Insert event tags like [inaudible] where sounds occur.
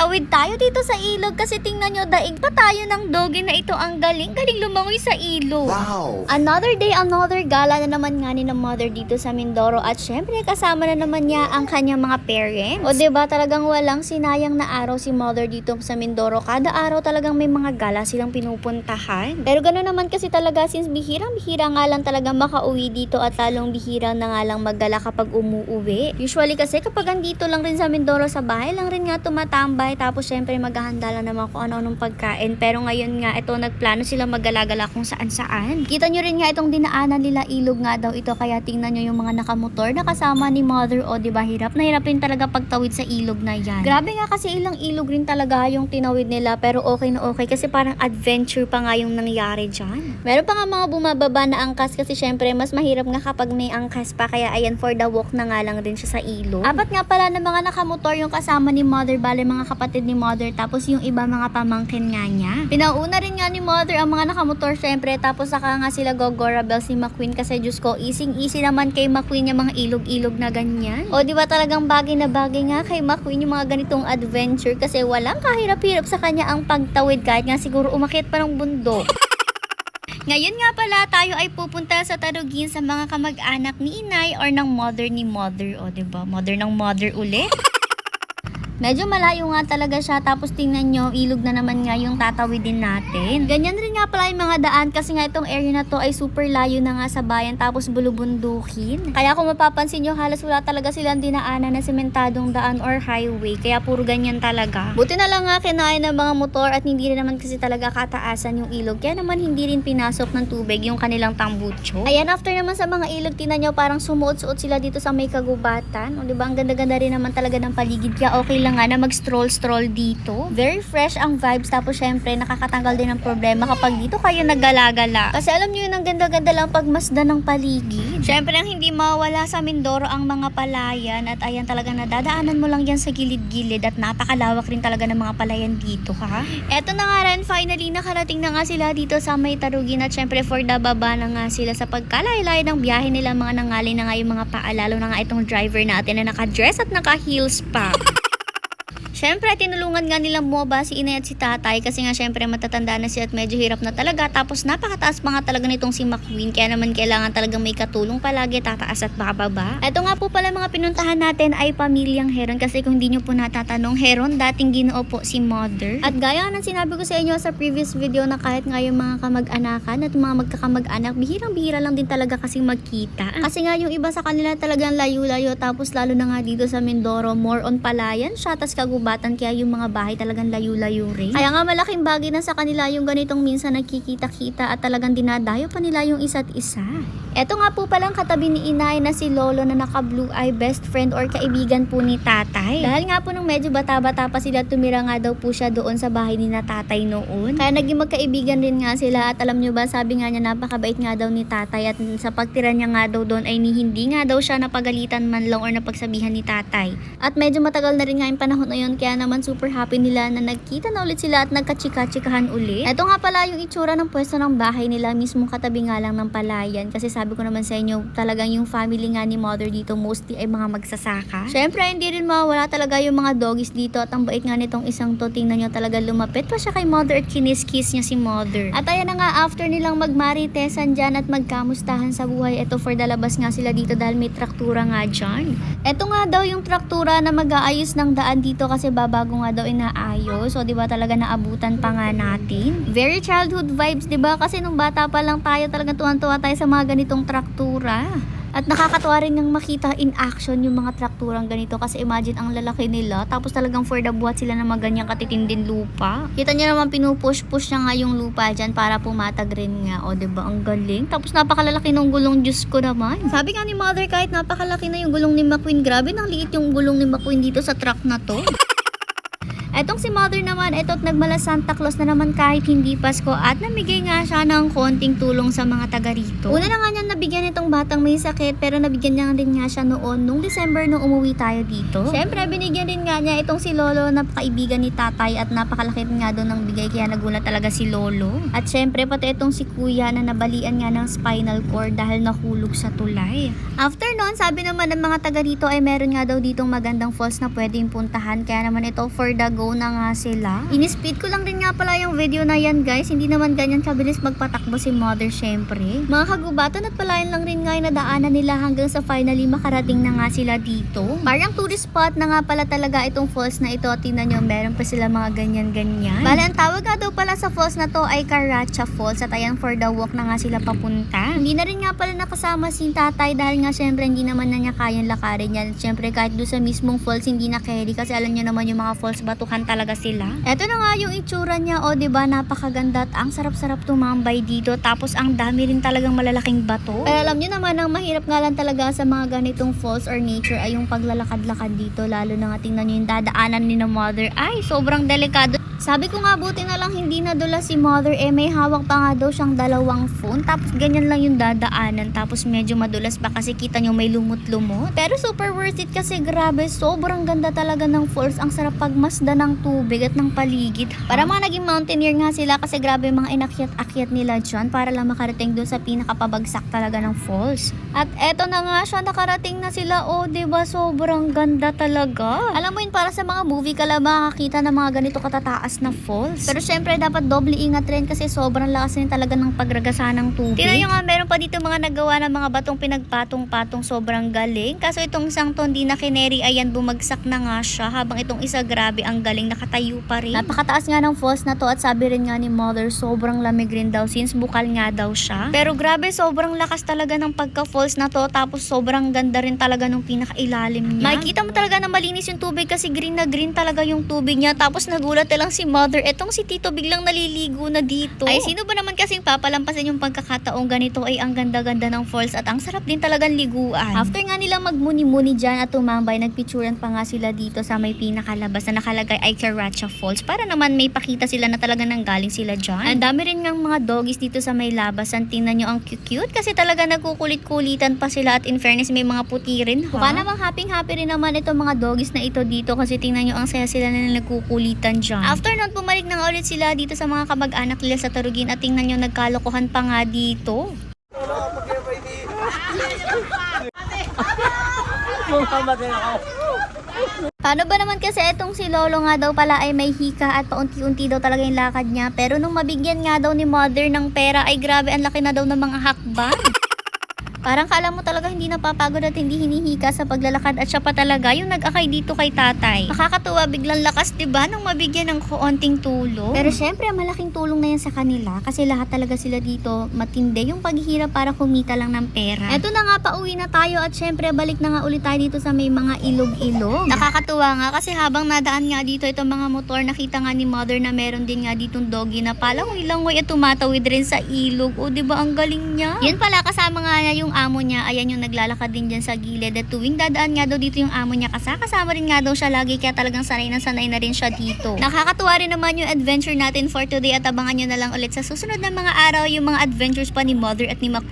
Magtawid tayo dito sa ilog kasi tingnan nyo, daig pa tayo ng dogi na ito ang galing. Galing lumangoy sa ilog. Wow! Another day, another gala na naman nga ni ng mother dito sa Mindoro at syempre kasama na naman niya ang kanyang mga parents. O 'di ba talagang walang sinayang na araw si mother dito sa Mindoro. Kada araw talagang may mga gala silang pinupuntahan. Pero gano'n naman kasi talaga since bihirang-bihira nga lang talaga makauwi dito at talong bihira na nga lang maggala kapag umuuwi. Usually kasi kapag andito lang rin sa Mindoro sa bahay lang rin nga tumatambay tapos syempre maghahanda lang naman kung ano-anong pagkain. Pero ngayon nga ito nagplano sila maggala-gala kung saan-saan. Kita nyo rin nga itong dinaanan nila ilog nga daw ito kaya tingnan nyo yung mga nakamotor na kasama ni mother o di ba hirap na hirap rin talaga pagtawid sa ilog na yan. Grabe nga kasi ilang ilog rin talaga yung tinawid nila pero okay na okay kasi parang adventure pa nga yung nangyari dyan. Meron pa nga mga bumababa na angkas kasi syempre mas mahirap nga kapag may angkas pa kaya ayan for the walk na nga lang rin siya sa ilog. Apat nga pala na mga nakamotor yung kasama ni mother bale mga kapatid ni mother tapos yung iba mga pamangkin nga niya. Pinauna rin nga ni mother ang mga nakamotor syempre tapos saka nga sila gogorabel si McQueen kasi Diyos ko easy easy naman kay McQueen yung mga ilog-ilog na ganyan. O di ba talagang bagay na bagay nga kay McQueen yung mga ganitong adventure kasi walang kahirap-hirap sa kanya ang pagtawid kahit nga siguro umakit pa ng bundok. Ngayon nga pala tayo ay pupunta sa Tarugin sa mga kamag-anak ni inay or ng mother ni mother. O, ba Mother ng mother uli. Medyo malayo nga talaga siya tapos tingnan nyo, ilog na naman nga yung tatawidin natin. Ganyan rin nga pala yung mga daan kasi nga itong area na to ay super layo na nga sa bayan tapos bulubundukin. Kaya kung mapapansin nyo, halos wala talaga silang dinaanan na sementadong daan or highway. Kaya puro ganyan talaga. Buti na lang nga kinain ng mga motor at hindi rin naman kasi talaga kataasan yung ilog. Kaya naman hindi rin pinasok ng tubig yung kanilang tambucho. Ayan, after naman sa mga ilog, tinan nyo parang sumuot-suot sila dito sa may kagubatan. O diba, ang ganda-ganda rin naman talaga ng paligid. Kaya okay lang nga na mag-stroll-stroll dito. Very fresh ang vibes. Tapos syempre, nakakatanggal din ng problema kapag dito kayo naggalagala. Kasi alam nyo yun, ang ganda-ganda lang pagmasdan ng paligid. Syempre, ang hindi mawala sa Mindoro ang mga palayan. At ayan talaga nadadaanan mo lang yan sa gilid-gilid. At napakalawak rin talaga ng mga palayan dito, ha? Eto na nga rin, finally, nakarating na nga sila dito sa may tarugin. At syempre, for the baba na nga sila sa pagkalaylay ng biyahe nila. Mga nangalay na nga yung mga paa. Lalo na nga itong driver natin na naka-dress at naka-heels pa. [laughs] Siyempre, tinulungan nga nilang bumaba si inay at si tatay kasi nga siyempre matatanda na siya at medyo hirap na talaga. Tapos napakataas pa nga talaga nitong si McQueen kaya naman kailangan talaga may katulong palagi tataas at bababa. Ito nga po pala mga pinuntahan natin ay pamilyang Heron kasi kung hindi nyo po natatanong, Heron dating ginoo po si Mother. At gaya ng sinabi ko sa inyo sa previous video na kahit nga yung mga kamag-anakan at mga magkakamag-anak, bihirang-bihira lang din talaga kasi magkita. Kasi nga yung iba sa kanila talagang layo-layo tapos lalo na nga dito sa Mindoro, more on palayan siya, tas kagubatan kaya yung mga bahay talagang layo-layo rin. Kaya nga malaking bagay na sa kanila yung ganitong minsan nagkikita-kita at talagang dinadayo pa nila yung isa't isa. Eto nga po palang katabi ni inay na si Lolo na naka blue eye best friend or kaibigan po ni tatay. Dahil nga po nung medyo bata-bata pa sila tumira nga daw po siya doon sa bahay ni na tatay noon. Kaya naging magkaibigan rin nga sila at alam nyo ba sabi nga niya napakabait nga daw ni tatay at sa pagtira niya nga daw doon ay ni hindi nga daw siya napagalitan man lang or napagsabihan ni tatay. At medyo matagal na rin nga yung panahon na yun kaya naman super happy nila na nagkita na ulit sila at nagkachika-chikahan ulit. Ito nga pala yung itsura ng pwesto ng bahay nila mismo katabi nga lang ng palayan kasi sabi ko naman sa inyo talagang yung family nga ni mother dito mostly ay mga magsasaka. Syempre hindi rin mawala talaga yung mga doggies dito at ang bait nga nitong isang to tingnan nyo talaga lumapit pa siya kay mother at kinis-kiss niya si mother. At ayan na nga after nilang magmaritesan dyan at magkamustahan sa buhay ito for the labas nga sila dito dahil may traktura nga dyan. Ito nga daw yung traktura na mag-aayos ng daan dito kasi babago nga daw inaayos. So, di ba talaga naabutan pa nga natin? Very childhood vibes, di ba? Kasi nung bata pa lang tayo talaga tuwan-tuwa tayo sa mga ganitong traktura. At nakakatuwa rin ng makita in action yung mga trakturang ganito kasi imagine ang lalaki nila tapos talagang for the buhat sila ng mga ganyang katitinding lupa. Kita niyo naman pinupush-push niya nga yung lupa dyan para pumatag rin nga. O, 'di ba Ang galing. Tapos napakalalaki ng gulong Diyos ko naman. Sabi nga ni mother kahit napakalaki na yung gulong ni McQueen, grabe nang liit yung gulong ni McQueen dito sa truck na to. Etong si mother naman, eto't nagmala Santa Claus na naman kahit hindi Pasko at namigay nga siya ng konting tulong sa mga taga rito. Una na nga niya nabigyan itong batang may sakit pero nabigyan niya rin nga siya noon nung December nung umuwi tayo dito. Siyempre, binigyan rin nga niya itong si Lolo na kaibigan ni tatay at napakalaki nga doon ng bigay kaya nagulat talaga si Lolo. At siyempre, pati itong si kuya na nabalian nga ng spinal cord dahil nahulog sa tulay. After nun, sabi naman ng mga taga rito ay meron nga daw ditong magandang falls na pwedeng puntahan kaya naman ito for the go na nga sila. Inispeed ko lang rin nga pala yung video na yan guys. Hindi naman ganyan kabilis magpatakbo si mother syempre. Mga kagubatan at palayan lang rin nga yung nadaanan nila hanggang sa finally makarating na nga sila dito. Parang tourist spot na nga pala talaga itong falls na ito. Tingnan nyo, meron pa sila mga ganyan-ganyan. Bale, ang tawag nga daw pala sa falls na to ay Karacha Falls at ayan for the walk na nga sila papunta. Hindi na rin nga pala nakasama si tatay dahil nga syempre hindi naman na niya kayang lakarin yan. Syempre kahit doon sa mismong falls hindi na carry kasi alam niyo naman yung mga falls batuhan talaga sila. Eto na nga yung itsura niya o 'di ba napakaganda at ang sarap-sarap tumambay dito tapos ang dami rin talagang malalaking bato. Pero alam niyo naman ang mahirap nga lang talaga sa mga ganitong falls or nature ay yung paglalakad-lakad dito lalo na nga tingnan niyo yung dadaanan ni na mother ay sobrang delikado. Sabi ko nga buti na lang hindi nadula si mother eh may hawak pa nga daw siyang dalawang phone tapos ganyan lang yung dadaanan tapos medyo madulas pa kasi kita nyo may lumot-lumot. Pero super worth it kasi grabe sobrang ganda talaga ng falls. Ang sarap pagmasda ng tubig at ng paligid. Para mga naging mountaineer nga sila kasi grabe mga inakyat-akyat nila dyan para lang makarating dun sa pinakapabagsak talaga ng falls. At eto na nga siya nakarating na sila oh 'di ba sobrang ganda talaga. Alam mo yun para sa mga movie ka lang makakita ng mga ganito katataas na falls. Pero syempre dapat doble ingat rin kasi sobrang lakas rin talaga ng pagragasa ng tubig. Nyo nga meron pa dito mga nagawa ng mga batong pinagpatong-patong sobrang galing. Kaso itong isang to hindi na kineri ayan bumagsak na nga siya habang itong isa grabe ang galing nakatayo pa rin. Napakataas nga ng falls na to at sabi rin nga ni mother sobrang lamig rin daw since bukal nga daw siya. Pero grabe sobrang lakas talaga ng pagka-falls na to tapos sobrang ganda rin talaga nung pinakailalim niya. Makikita mo talaga na malinis yung tubig kasi green na green talaga yung tubig niya tapos nagulat na lang si mother etong si Tito biglang naliligo na dito. Ay sino ba naman kasing papalampasin yung pagkakataong ganito ay ang ganda-ganda ng falls at ang sarap din talagang liguan. After nga nilang magmuni-muni dyan at tumambay, nagpicturean pa nga sila dito sa may pinakalabas na nakalagay ay Karacha Falls para naman may pakita sila na talaga nang galing sila dyan. Ang dami rin ng mga doggies dito sa may labasan. Tingnan nyo ang cute kasi talaga nagkukulit-kulitan pa sila at in fairness may mga puti rin. Ha? Mukha namang happy-happy rin naman itong mga doggies na ito dito kasi tingnan nyo ang saya sila na nagkukulitan dyan. After nun, bumalik na ulit sila dito sa mga kamag-anak nila sa Tarugin at tingnan nyo nagkalokohan pa nga dito. Paano ba naman kasi etong si Lolo nga daw pala ay may hika at paunti-unti daw talaga yung lakad niya. Pero nung mabigyan nga daw ni mother ng pera ay grabe ang laki na daw ng mga hakbang. Parang kala mo talaga hindi napapagod at hindi hinihika sa paglalakad at siya pa talaga yung nag-akay dito kay tatay. Nakakatuwa biglang lakas 'di ba nang mabigyan ng kuonting tulong. Pero syempre malaking tulong na yan sa kanila kasi lahat talaga sila dito matindi yung paghihirap para kumita lang ng pera. Eto na nga pauwi na tayo at syempre balik na nga ulit tayo dito sa may mga ilog-ilog. Nakakatuwa nga kasi habang nadaan nga dito itong mga motor nakita nga ni mother na meron din nga ditong doggy na palangoy-langoy at tumatawid rin sa ilog. O 'di ba ang galing niya? Yun pala kasama nga niya yung amo niya, ayan yung naglalakad din dyan sa gilid at tuwing dadaan nga daw dito yung amo niya kasakasama rin nga daw siya lagi kaya talagang sanay na sanay na rin siya dito. Nakakatuwa rin naman yung adventure natin for today at abangan nyo na lang ulit sa susunod na mga araw yung mga adventures pa ni Mother at ni McQueen